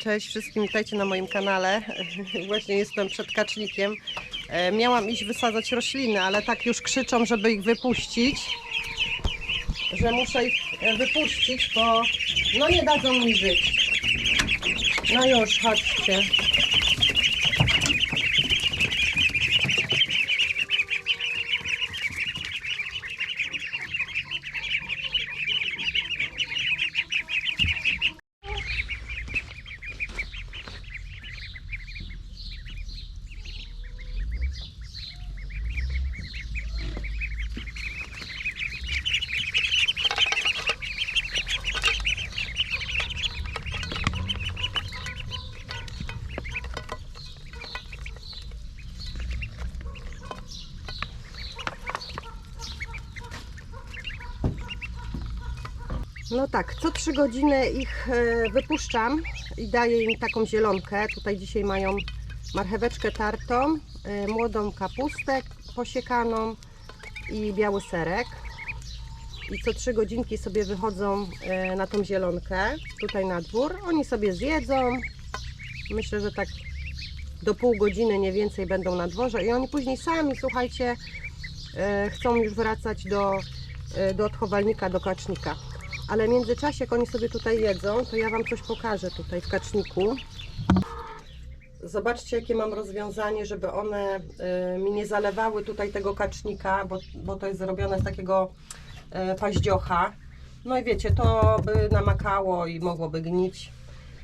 Cześć wszystkim, witajcie na moim kanale. Właśnie jestem przed kacznikiem. E, Miałam iść wysadzać rośliny, ale tak już krzyczą, żeby ich wypuścić. Że muszę ich e, wypuścić, bo no nie dadzą mi żyć. No już, chodźcie. No tak, co trzy godziny ich e, wypuszczam i daję im taką zielonkę. Tutaj dzisiaj mają marcheweczkę tartą, e, młodą kapustę posiekaną i biały serek. I co trzy godzinki sobie wychodzą e, na tą zielonkę, tutaj na dwór. Oni sobie zjedzą. Myślę, że tak do pół godziny, nie więcej będą na dworze. I oni później sami, słuchajcie, chcą już wracać do, do odchowalnika, do kacznika. Ale w międzyczasie, jak oni sobie tutaj jedzą, to ja Wam coś pokażę tutaj w kaczniku. Zobaczcie, jakie mam rozwiązanie, żeby one y, mi nie zalewały tutaj tego kacznika, bo, bo to jest zrobione z takiego y, paździocha. No i wiecie, to by namakało i mogłoby gnić.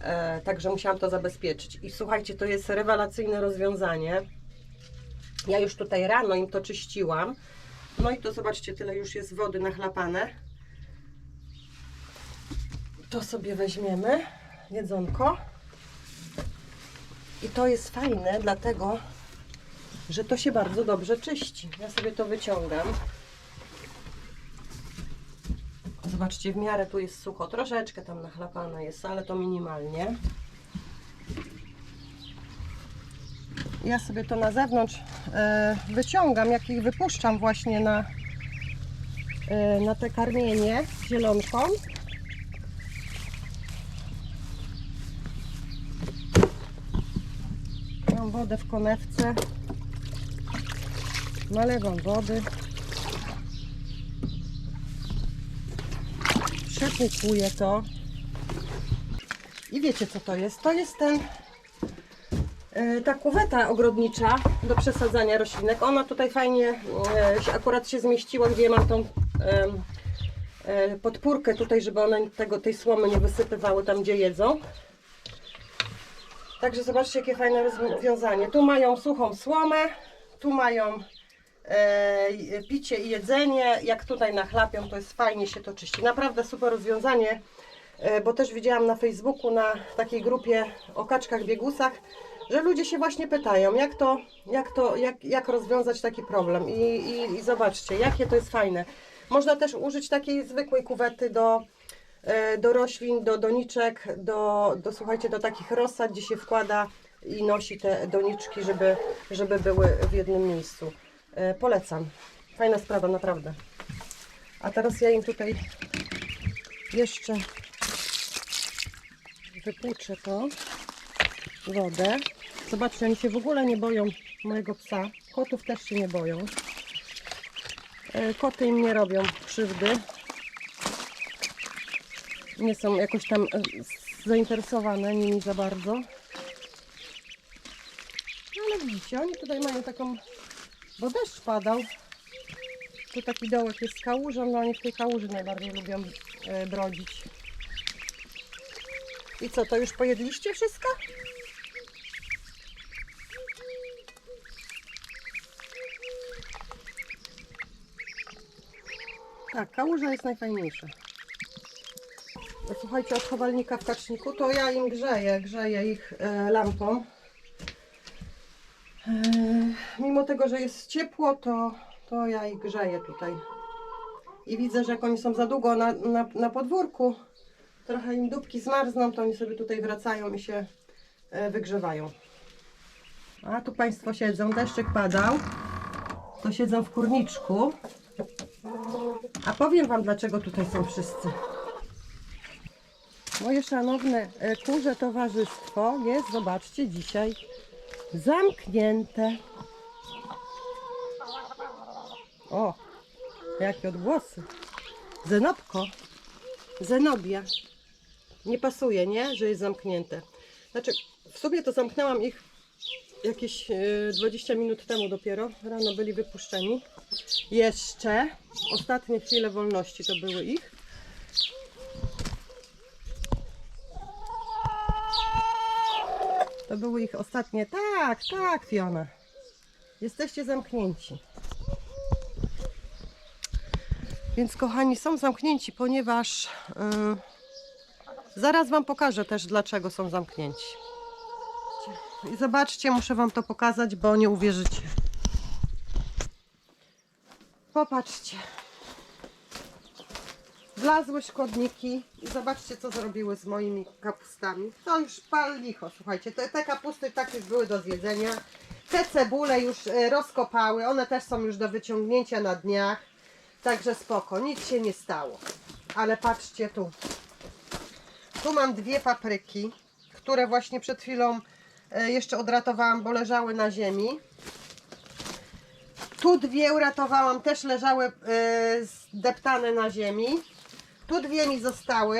E, Także musiałam to zabezpieczyć. I słuchajcie, to jest rewelacyjne rozwiązanie. Ja już tutaj rano im to czyściłam. No i to zobaczcie, tyle już jest wody nachlapane. To sobie weźmiemy jedzonko. I to jest fajne, dlatego że to się bardzo dobrze czyści. Ja sobie to wyciągam. Zobaczcie, w miarę tu jest sucho. Troszeczkę tam nachlapane jest, ale to minimalnie. Ja sobie to na zewnątrz e, wyciągam, jak ich wypuszczam właśnie na, e, na te karmienie zielonką. Mam wodę w konewce. Nalewam wody. Przepłukuję to. I wiecie co to jest? To jest ten e, ta kuweta ogrodnicza do przesadzania roślinek. Ona tutaj fajnie e, akurat się zmieściła, gdzie mam tą e, podpórkę tutaj, żeby one tego, tej słomy nie wysypywały tam, gdzie jedzą. Także zobaczcie, jakie fajne rozwiązanie. Tu mają suchą słomę, tu mają e, picie i jedzenie. Jak tutaj nachlapią, to jest fajnie się to czyści. Naprawdę super rozwiązanie, e, bo też widziałam na Facebooku, na takiej grupie o kaczkach biegusach, że ludzie się właśnie pytają, jak to, jak to, jak, jak rozwiązać taki problem. I, i, I zobaczcie, jakie to jest fajne. Można też użyć takiej zwykłej kuwety do, do roślin, do doniczek, do, do słuchajcie, do takich rozsad, gdzie się wkłada i nosi te doniczki, żeby, żeby były w jednym miejscu. E, Polecam. Fajna sprawa, naprawdę. A teraz ja im tutaj jeszcze wypłuczę to wodę. Zobaczcie, oni się w ogóle nie boją mojego psa. Kotów też się nie boją. E, Koty im nie robią krzywdy. Nie są jakoś tam e, zainteresowane nimi za bardzo. No ale widzicie, oni tutaj mają taką, bo deszcz padał. Tu taki dołek jest z kałużą, no oni w tej kałuży najbardziej lubią e, brodzić. I co, to już pojedliście wszystko? Tak, kałuża jest najfajniejsza. No, Słuchajcie, od chowalnika w kaczniku, to ja im grzeję, grzeję ich e, lampą. E, mimo tego, że jest ciepło, to, to ja ich grzeję tutaj. I widzę, że jak oni są za długo na, na, na podwórku, trochę im dupki zmarzną, to oni sobie tutaj wracają i się e, wygrzewają. A tu Państwo siedzą, deszczyk padał, to siedzą w kurniczku. A powiem Wam, dlaczego tutaj są wszyscy. Moje szanowne e, kurze towarzystwo jest, zobaczcie, dzisiaj zamknięte. O, jakie odgłosy. Zenobko. Zenobia. Nie pasuje, nie? Że jest zamknięte. Znaczy, w sumie to zamknęłam ich jakieś e, 20 minut temu dopiero. Rano byli wypuszczeni. Jeszcze. Ostatnie chwile wolności to były ich. To były ich ostatnie. Tak, tak, Fiona. Jesteście zamknięci. Więc kochani, są zamknięci, ponieważ yy, zaraz Wam pokażę też, dlaczego są zamknięci. I zobaczcie, muszę Wam to pokazać, bo nie uwierzycie. Popatrzcie. Wlazły szkodniki i zobaczcie, co zrobiły z moimi kapustami. To już pal licho, słuchajcie. Te, te kapusty tak już były do zjedzenia. Te cebule już e, rozkopały. One też są już do wyciągnięcia na dniach. Także spoko, nic się nie stało. Ale patrzcie tu. Tu mam dwie papryki, które właśnie przed chwilą e, jeszcze odratowałam, bo leżały na ziemi. Tu dwie uratowałam, też leżały e, zdeptane na ziemi. Tu dwie mi zostały.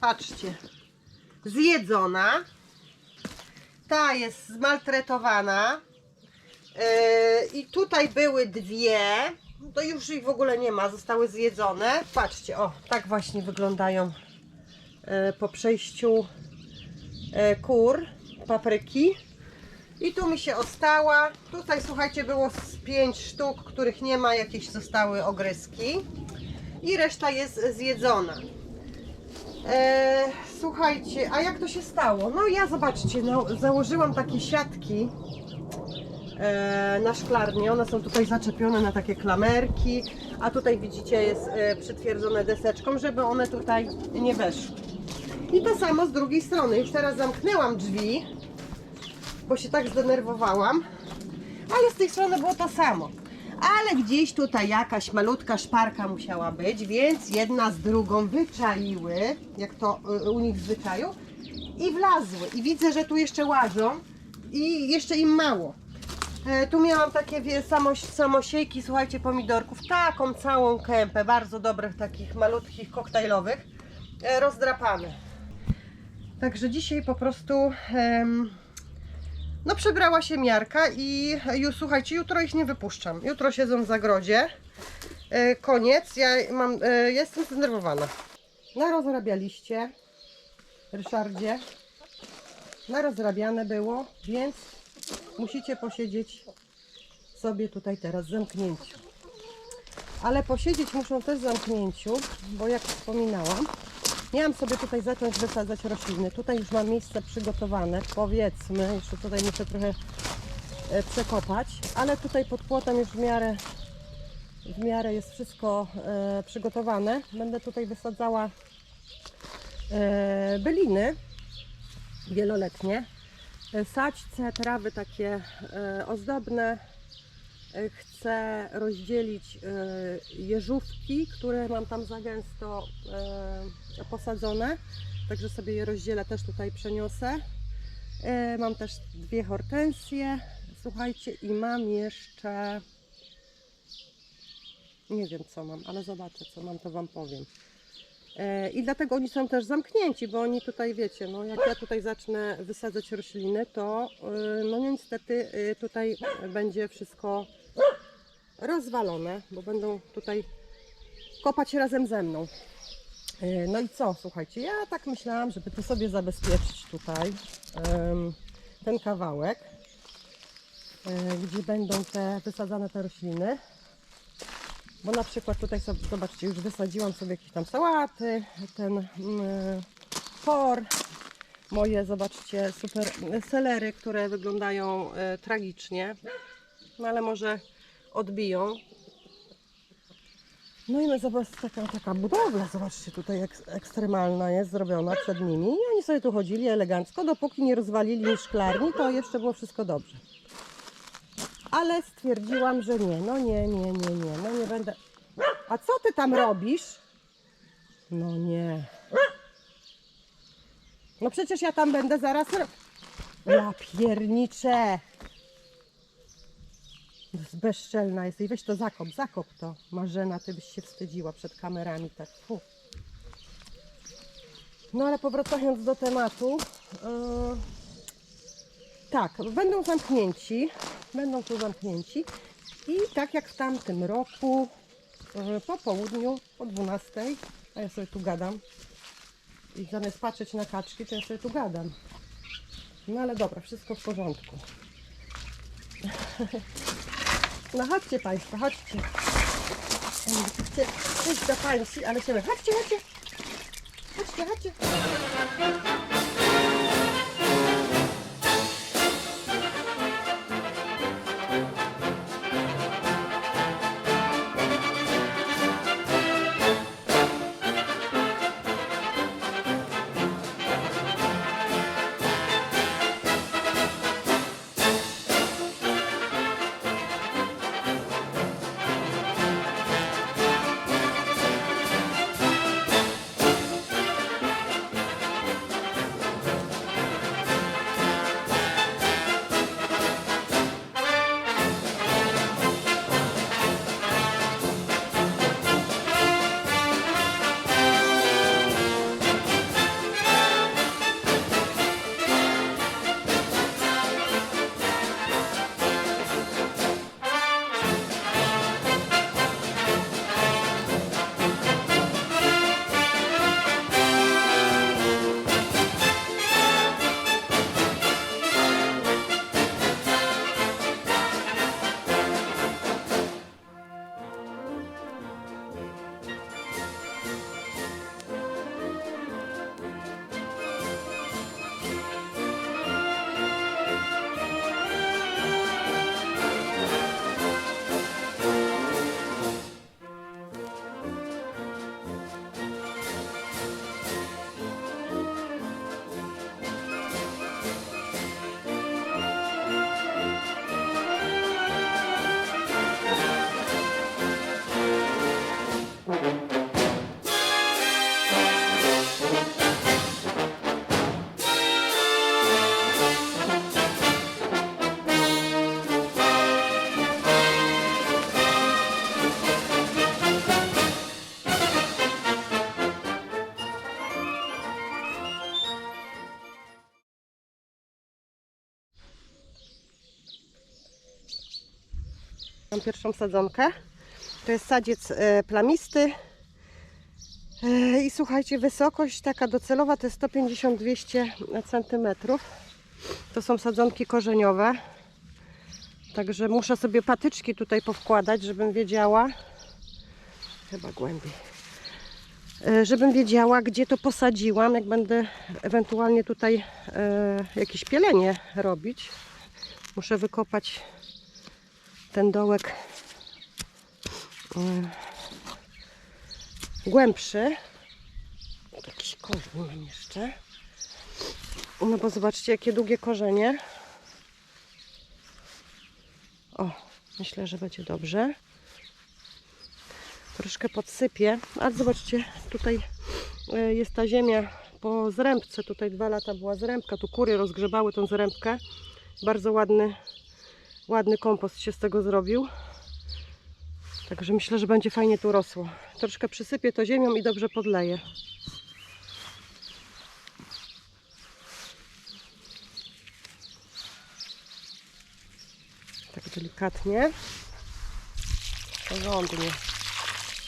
Patrzcie. Zjedzona. Ta jest zmaltretowana. Yy, I tutaj były dwie. To już ich w ogóle nie ma, zostały zjedzone. Patrzcie, o, tak właśnie wyglądają yy, po przejściu yy, kur, papryki. I tu mi się ostała. Tutaj słuchajcie, było z pięć sztuk, których nie ma, jakieś zostały ogryzki. I reszta jest zjedzona. E, słuchajcie, a jak to się stało? No ja zobaczcie, no, założyłam takie siatki e, na szklarnię. One są tutaj zaczepione na takie klamerki, a tutaj widzicie jest e, przytwierdzone deseczką, żeby one tutaj nie weszły. I to samo z drugiej strony. Już teraz zamknęłam drzwi, bo się tak zdenerwowałam, ale z tej strony było to samo. Ale gdzieś tutaj jakaś malutka szparka musiała być, więc jedna z drugą wyczaiły, jak to y, u nich w zwyczaju, i wlazły. I widzę, że tu jeszcze łażą i jeszcze im mało. E, Tu miałam takie wie, samo, samosiejki, słuchajcie, pomidorków, taką całą kępę, bardzo dobrych, takich malutkich, koktajlowych, e, rozdrapane. Także dzisiaj po prostu em, no przebrała się miarka i już słuchajcie, jutro ich nie wypuszczam. Jutro siedzą w zagrodzie. E, koniec. Ja mam, e, jestem zdenerwowana. Narozrabialiście, Ryszardzie. Narozrabiane było, więc musicie posiedzieć sobie tutaj teraz w zamknięciu. Ale posiedzieć muszą też w zamknięciu, bo jak wspominałam, miałam sobie tutaj zacząć wysadzać rośliny. Tutaj już mam miejsce przygotowane, powiedzmy, jeszcze tutaj muszę trochę e, przekopać, ale tutaj pod płotem już w miarę, w miarę jest wszystko e, przygotowane. Będę tutaj wysadzała e, byliny wieloletnie, e, sadźce, trawy takie ozdobne. E, Chcę rozdzielić e, jeżówki, które mam tam za gęsto e, posadzone. Także sobie je rozdzielę, też tutaj przeniosę. Mam też dwie hortensje, słuchajcie, i mam jeszcze. Nie wiem co mam, ale zobaczę co mam, to Wam powiem. I dlatego oni są też zamknięci, bo oni tutaj wiecie, no jak ja tutaj zacznę wysadzać rośliny, to no niestety tutaj będzie wszystko rozwalone, bo będą tutaj kopać razem ze mną. E, No i co, słuchajcie, ja tak myślałam, żeby tu sobie zabezpieczyć tutaj ten kawałek, e, gdzie będą te wysadzane te rośliny. Bo na przykład tutaj sobie, zobaczcie, już wysadziłam sobie jakieś tam sałaty, ten mm, por, moje, zobaczcie, super selery, które wyglądają e, tragicznie, no ale może odbiją. No i no zobacz, taka, taka budowla, zobaczcie, tutaj ek, ekstremalna jest zrobiona przed nimi. I oni sobie tu chodzili elegancko, dopóki nie rozwalili szklarni, to jeszcze było wszystko dobrze. Ale stwierdziłam, że nie, no nie, nie, nie, nie, no nie będę. A co ty tam robisz? No nie. No przecież ja tam będę zaraz. Ja pierniczę. Bezczelna jesteś. Weź to zakop, zakop to. Marzena, ty byś się wstydziła przed kamerami, tak. Fu. No ale powracając do tematu. Yy, tak, będą zamknięci. Będą tu zamknięci. I tak jak w tamtym roku, yy, po południu, o 12, a ja sobie tu gadam. I zamiast patrzeć na kaczki, to ja sobie tu gadam. No ale dobra, wszystko w porządku. No chodźcie Państwo, chodźcie. Chcę coś do Państwa, ale się... Chodźcie, chodźcie. Chodźcie, chodźcie. Mam pierwszą sadzonkę. To jest sadziec e, plamisty. E, I słuchajcie, wysokość taka docelowa to jest 150-200 cm. To są sadzonki korzeniowe. Także muszę sobie patyczki tutaj powkładać, żebym wiedziała. Chyba głębiej. E, Żebym wiedziała, gdzie to posadziłam, jak będę ewentualnie tutaj jakieś pielenie robić. Muszę wykopać ten dołek mm, głębszy. Jakiś korzeń mam jeszcze. No bo zobaczcie, jakie długie korzenie. O, myślę, że będzie dobrze. Troszkę podsypię, ale zobaczcie, tutaj e, jest ta ziemia po zrębce. Tutaj dwa lata była zrębka, tu kury rozgrzebały tą zrębkę. Bardzo ładny ładny kompost się z tego zrobił. Także myślę, że będzie fajnie tu rosło. Troszkę przysypię to ziemią i dobrze podleję. Tak delikatnie. Porządnie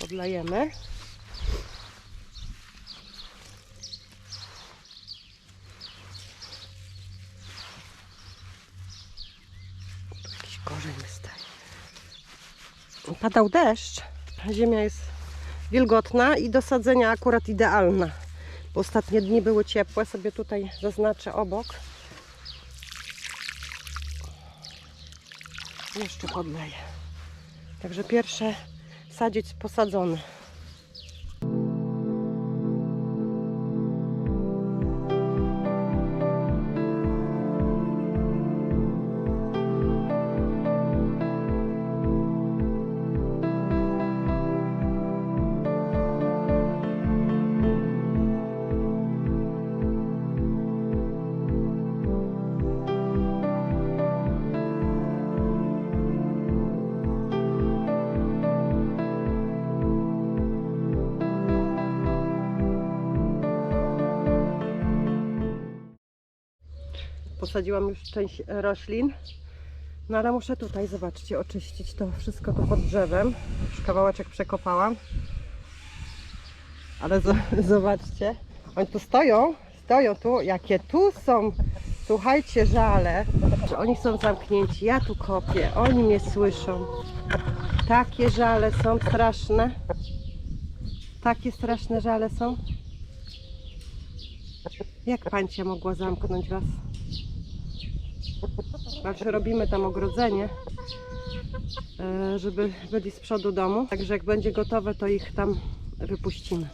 podlejemy. Jakiś korzeń wystaje. Padał deszcz, ziemia jest wilgotna i do sadzenia akurat idealna. Bo ostatnie dni były ciepłe, sobie tutaj zaznaczę obok. Jeszcze podleję. Także pierwsze sadziec posadzony. Posadziłam już część roślin. No ale muszę tutaj, zobaczcie, oczyścić to wszystko tu pod drzewem. Już kawałeczek przekopałam. Ale zo- zobaczcie, oni tu stoją, stoją tu, jakie tu są, słuchajcie, żale, oni są zamknięci, ja tu kopię, oni mnie słyszą. Takie żale są straszne. Takie straszne żale są. Jak pancia mogła zamknąć was? Znaczy robimy tam ogrodzenie, e, żeby byli z przodu domu. Także jak będzie gotowe, to ich tam wypuścimy.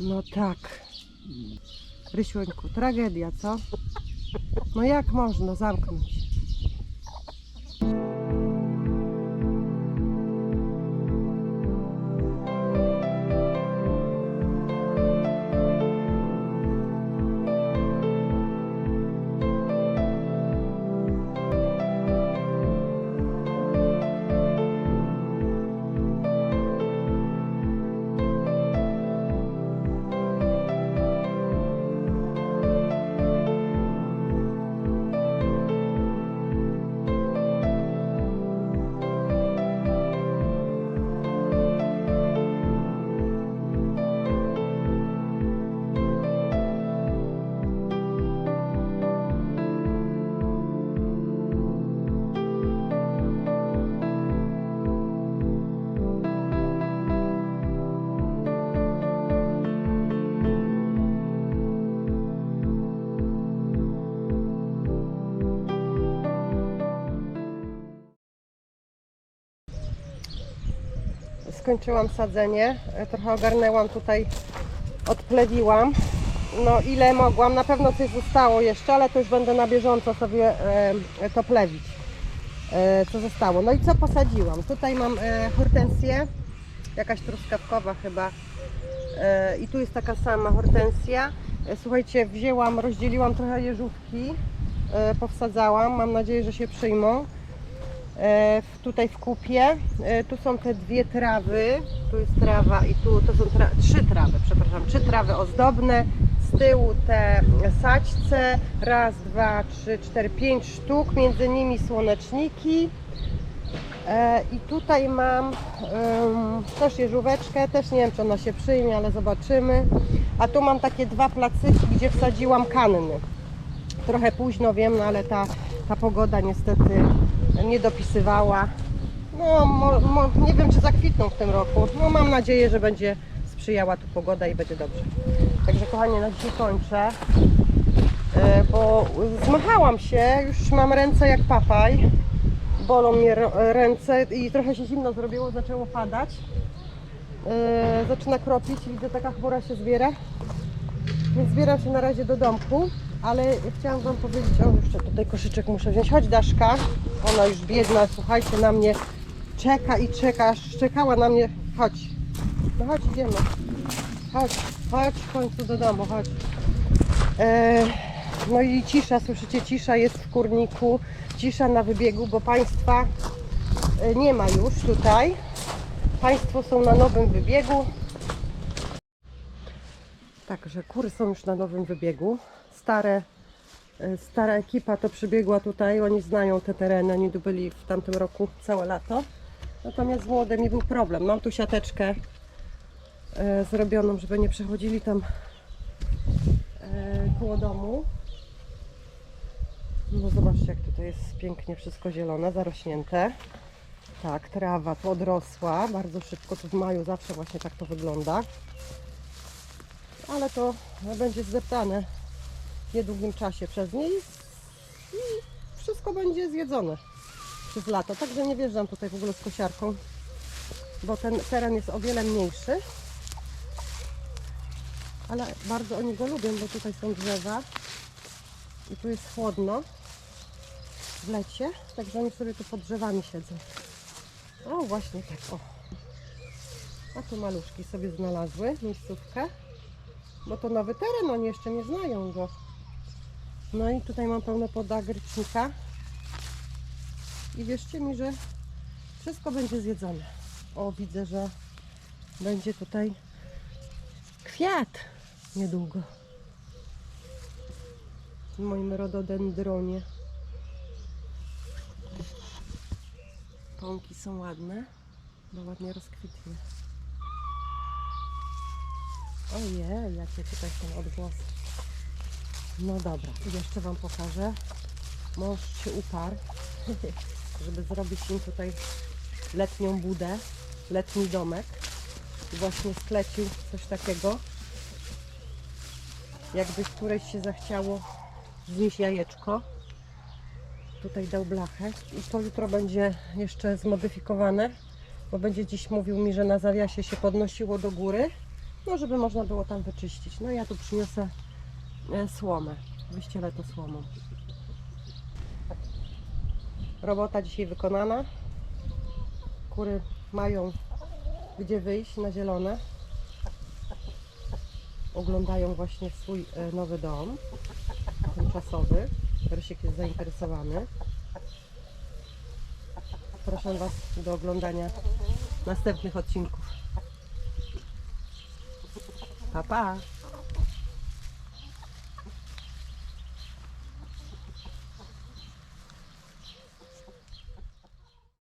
No tak. Rysiuńku, tragedia, co? No jak można zamknąć? Skończyłam sadzenie, e, trochę ogarnęłam tutaj, odplewiłam. No ile mogłam, na pewno coś zostało jeszcze, ale to już będę na bieżąco sobie e, to plewić, e, co zostało. No i co posadziłam? Tutaj mam hortensję, jakaś truskawkowa chyba i tu jest taka sama hortensja. Słuchajcie, wzięłam, rozdzieliłam trochę jeżówki, powsadzałam, mam nadzieję, że się przyjmą tutaj w kupie. E, tu są te dwie trawy, tu jest trawa i tu to są tra trzy trawy, przepraszam, trzy trawy ozdobne. Z tyłu te saćce, raz, dwa, trzy, cztery, pięć sztuk, między nimi słoneczniki. E, I tutaj mam em, też jeżóweczkę, też nie wiem czy ona się przyjmie, ale zobaczymy. A tu mam takie dwa placyki, gdzie wsadziłam kanny. Trochę późno wiem, no ale ta, ta pogoda niestety nie dopisywała. No, mo, mo, nie wiem czy zakwitną w tym roku. No, mam nadzieję, że będzie sprzyjała tu pogoda i będzie dobrze. Także kochanie, na dzisiaj kończę. E, Bo zmachałam się, już mam ręce jak papaj. Bolą mnie ręce i trochę się zimno zrobiło, zaczęło padać. E, Zaczyna kropić, widzę taka chmura się zbiera. Więc zbieram się na razie do domku, ale chciałam Wam powiedzieć, o jeszcze tutaj koszyczek muszę wziąć. Chodź Daszka, ona już biedna, słuchajcie, na mnie czeka i czeka, aż czekała na mnie. Chodź, no chodź, idziemy. Chodź, chodź w końcu do domu, chodź. E, no i cisza, słyszycie, cisza jest w kurniku, cisza na wybiegu, bo Państwa e, nie ma już tutaj. Państwo są na nowym wybiegu. Także kury są już na nowym wybiegu. Stare, e, stara ekipa to przybiegła tutaj, oni znają te tereny, oni tu byli w tamtym roku całe lato. Natomiast z młodymi był problem. Mam tu siateczkę e, zrobioną, żeby nie przechodzili tam e, koło domu. No zobaczcie jak tutaj jest pięknie wszystko zielone, zarośnięte. Tak, trawa tu odrosła bardzo szybko, tu w maju zawsze właśnie tak to wygląda ale to będzie zdeptane niedługim czasie przez nie i, i wszystko będzie zjedzone przez lato. Także nie wjeżdżam tutaj w ogóle z kosiarką, bo ten teren jest o wiele mniejszy. Ale bardzo oni go lubią, bo tutaj są drzewa i tu jest chłodno w lecie, także oni sobie tu pod drzewami siedzą. O, właśnie tak, o. A tu maluszki sobie znalazły miejscówkę. Bo to nowy teren, oni jeszcze nie znają go. No i tutaj mam pełno podagrycznika. I wierzcie mi, że wszystko będzie zjedzone. O, widzę, że będzie tutaj kwiat niedługo. moim rododendronie. Pąki są ładne, bo ładnie rozkwitnie. Ojej, jakie tutaj są odgłosy. No dobra, jeszcze Wam pokażę. Mąż się uparł, żeby zrobić im tutaj letnią budę, letni domek. Właśnie sklecił coś takiego, jakby któreś się zachciało znieść jajeczko. Tutaj dał blachę i to jutro będzie jeszcze zmodyfikowane, bo będzie dziś mówił mi, że na zawiasie się podnosiło do góry, no żeby można było tam wyczyścić. No ja tu przyniosę słomę, wyścielę to słomą. Robota dzisiaj wykonana. Kury mają gdzie wyjść na zielone. Oglądają właśnie swój e, nowy dom tymczasowy. Rysiek jest zainteresowany. Proszę Was do oglądania następnych odcinków. Pa, pa!